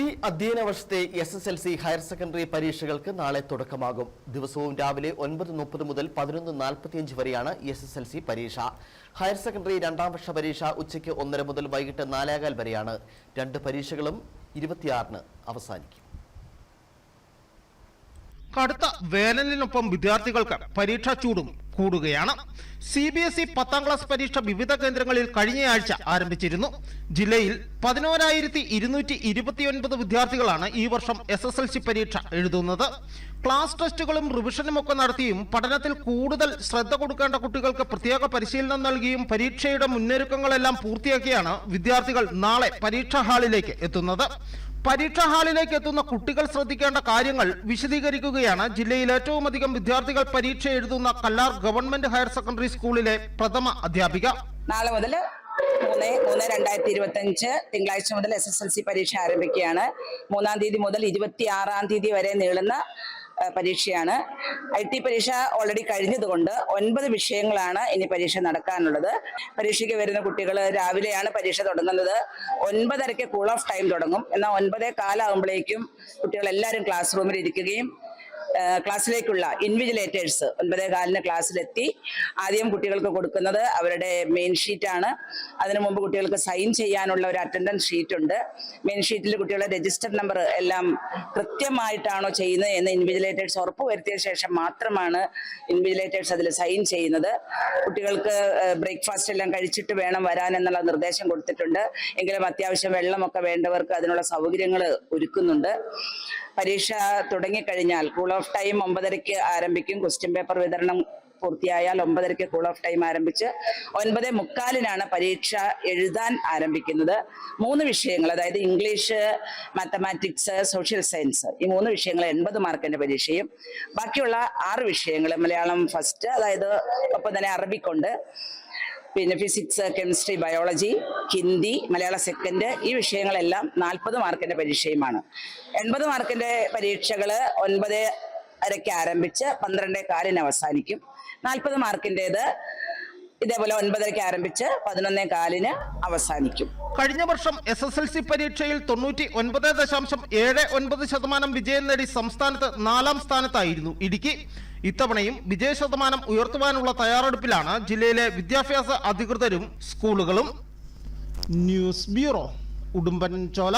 ഈ അധ്യയന വർഷത്തെ S S L C higher secondary പരീക്ഷകൾക്ക് നാളെ തുടക്കമാകും. ദിവസവും രാവിലെ ഒൻപത് മുപ്പത് മുതൽ പതിനൊന്ന് നാൽപ്പത്തിയഞ്ച് വരെയാണ് എസ് എസ് എൽ സി പരീക്ഷ. ഹയർ സെക്കൻഡറി രണ്ടാം വർഷ പരീക്ഷ ഉച്ചയ്ക്ക് ഒന്നര മുതൽ വൈകിട്ട് നാലേകാൽ വരെയാണ്. രണ്ട് പരീക്ഷകളും ഇരുപത്തിയാറിന് അവസാനിക്കും. കടുത്ത വേനലിനൊപ്പം വിദ്യാർത്ഥികൾക്ക് പരീക്ഷാ ചൂടും കൂടുകയാണ്. സി ബി എസ് ഇ പത്താം ക്ലാസ് പരീക്ഷ വിവിധ കേന്ദ്രങ്ങളിൽ കഴിഞ്ഞയാഴ്ച ആരംഭിച്ചിരുന്നു. ജില്ലയിൽ പതിനോരായിരത്തി ഇരുന്നൂറ്റി ഇരുപത്തിയൊൻപത് വിദ്യാർത്ഥികളാണ് ഈ വർഷം എസ് എസ് എൽ സി പരീക്ഷ എഴുതുന്നത്. ക്ലാസ് ടെസ്റ്റുകളും റിവിഷനും ഒക്കെ നടത്തിയും പഠനത്തിൽ കൂടുതൽ ശ്രദ്ധ കൊടുക്കേണ്ട കുട്ടികൾക്ക് പ്രത്യേക പരിശീലനം നൽകിയും പരീക്ഷയുടെ മുന്നൊരുക്കങ്ങളെല്ലാം പൂർത്തിയാക്കിയാണ് വിദ്യാർത്ഥികൾ നാളെ പരീക്ഷാ ഹാളിലേക്ക് എത്തുന്നത്. പരീക്ഷാ ഹാളിലേക്ക് എത്തുന്ന കുട്ടികൾ ശ്രദ്ധിക്കേണ്ട കാര്യങ്ങൾ വിശദീകരിക്കുകയാണ്. ജില്ലയിൽ ഏറ്റവും അധികം വിദ്യാർത്ഥികൾ പരീക്ഷ എഴുതുന്ന കല്ലാർ ഗവൺമെന്റ് ഹയർ സെക്കൻഡറി സ്കൂളിലെ പ്രഥമ അധ്യാപിക. നാളെ മുതൽ മൂന്ന് മൂന്ന് രണ്ടായിരത്തി ഇരുപത്തി അഞ്ച് തിങ്കളാഴ്ച മുതൽ എസ് എസ് എൽ സി പരീക്ഷ ആരംഭിക്കുകയാണ്. മൂന്നാം തീയതി മുതൽ ഇരുപത്തി ആറാം തീയതി വരെ നീളുന്ന പരീക്ഷയാണ്. ഐ ടി പരീക്ഷ ഓൾറെഡി കഴിഞ്ഞതുകൊണ്ട് ഒൻപത് വിഷയങ്ങളാണ് ഇനി പരീക്ഷ നടക്കാനുള്ളത്. പരീക്ഷയ്ക്ക് വരുന്ന കുട്ടികൾ രാവിലെയാണ് പരീക്ഷ തുടങ്ങുന്നത്. ഒൻപതരയ്ക്ക് കൂൾ ഓഫ് ടൈം തുടങ്ങും. എന്നാൽ ഒൻപതേ കാലാകുമ്പോഴേക്കും കുട്ടികൾ എല്ലാവരും ക്ലാസ് റൂമിൽ ഇരിക്കുകയും ക്ലാസ്സിലേക്കുള്ള ഇൻവിജിലേറ്റേഴ്സ് ഒൻപതേ കാലിന് ക്ലാസ്സിലെത്തി. ആദ്യം കുട്ടികൾക്ക് കൊടുക്കുന്നത് അവരുടെ മെയിൻ ഷീറ്റാണ് അതിനു മുമ്പ് കുട്ടികൾക്ക് സൈൻ ചെയ്യാനുള്ള ഒരു അറ്റൻഡൻസ് ഷീറ്റ് ഉണ്ട്. മെയിൻ ഷീറ്റിൽ കുട്ടികളുടെ രജിസ്റ്റർ നമ്പർ എല്ലാം കൃത്യമായിട്ടാണോ ചെയ്യുന്നത് എന്ന് ഇൻവിജിലേറ്റേഴ്സ് ഉറപ്പ് വരുത്തിയ ശേഷം മാത്രമാണ് ഇൻവിജിലേറ്റേഴ്സ് അതിൽ സൈൻ ചെയ്യുന്നത്. കുട്ടികൾക്ക് ബ്രേക്ക്ഫാസ്റ്റ് എല്ലാം കഴിച്ചിട്ട് വേണം വരാൻ എന്നുള്ള നിർദ്ദേശം കൊടുത്തിട്ടുണ്ട്. എങ്കിലും അത്യാവശ്യം വെള്ളമൊക്കെ വേണ്ടവർക്ക് അതിനുള്ള സൗകര്യങ്ങൾ ഒരുക്കുന്നുണ്ട്. പരീക്ഷ തുടങ്ങിക്കഴിഞ്ഞാൽ കൂൾ ഓഫ് ടൈം ഒമ്പതരയ്ക്ക് ആരംഭിക്കും. ക്വസ്റ്റ്യൻ പേപ്പർ വിതരണം പൂർത്തിയായാൽ ഒമ്പതരയ്ക്ക് കൂൾ ഓഫ് ടൈം ആരംഭിച്ച് ഒൻപത് മുക്കാലിനാണ് പരീക്ഷ എഴുതാൻ ആരംഭിക്കുന്നത്. മൂന്ന് വിഷയങ്ങൾ അതായത് ഇംഗ്ലീഷ് മാത്തമാറ്റിക്സ് സോഷ്യൽ സയൻസ് ഈ മൂന്ന് വിഷയങ്ങൾ എൺപത് മാർക്കിന്റെ പരീക്ഷയും ബാക്കിയുള്ള ആറ് വിഷയങ്ങൾ മലയാളം ഫസ്റ്റ് അതായത് ഒപ്പം തന്നെ അറബിക്കുണ്ട്. പിന്നെ ഫിസിക്സ് കെമിസ്ട്രി ബയോളജി ഹിന്ദി മലയാള സെക്കൻഡ് ഈ വിഷയങ്ങളെല്ലാം നാൽപ്പത് മാർക്കിന്റെ പരീക്ഷയുമാണ്. എൺപത് മാർക്കിന്റെ പരീക്ഷകൾ ഒൻപത് അരയ്ക്ക് ആരംഭിച്ച് പന്ത്രണ്ടേ കാലിന് അവസാനിക്കും. നാൽപ്പത് മാർക്കിന്റെത് ഇതേപോലെ ഒൻപതരയ്ക്ക് ആരംഭിച്ച് പതിനൊന്നേ കാലിന് അവസാനിക്കും. കഴിഞ്ഞ വർഷം എസ് എസ് എൽ സി പരീക്ഷയിൽ തൊണ്ണൂറ്റി ഒൻപത് ദശാംശം ഏഴ് ഒൻപത് ശതമാനം വിജയം നേടി സംസ്ഥാനത്ത് നാലാം സ്ഥാനത്തായിരുന്നു ഇടുക്കി. ഇത്തവണയും വിജയ ശതമാനം ഉയർത്തുവാനുള്ള തയ്യാറെടുപ്പിലാണ് ജില്ലയിലെ വിദ്യാഭ്യാസ അധികൃതരും സ്കൂളുകളും. News bureau Udumbanchola.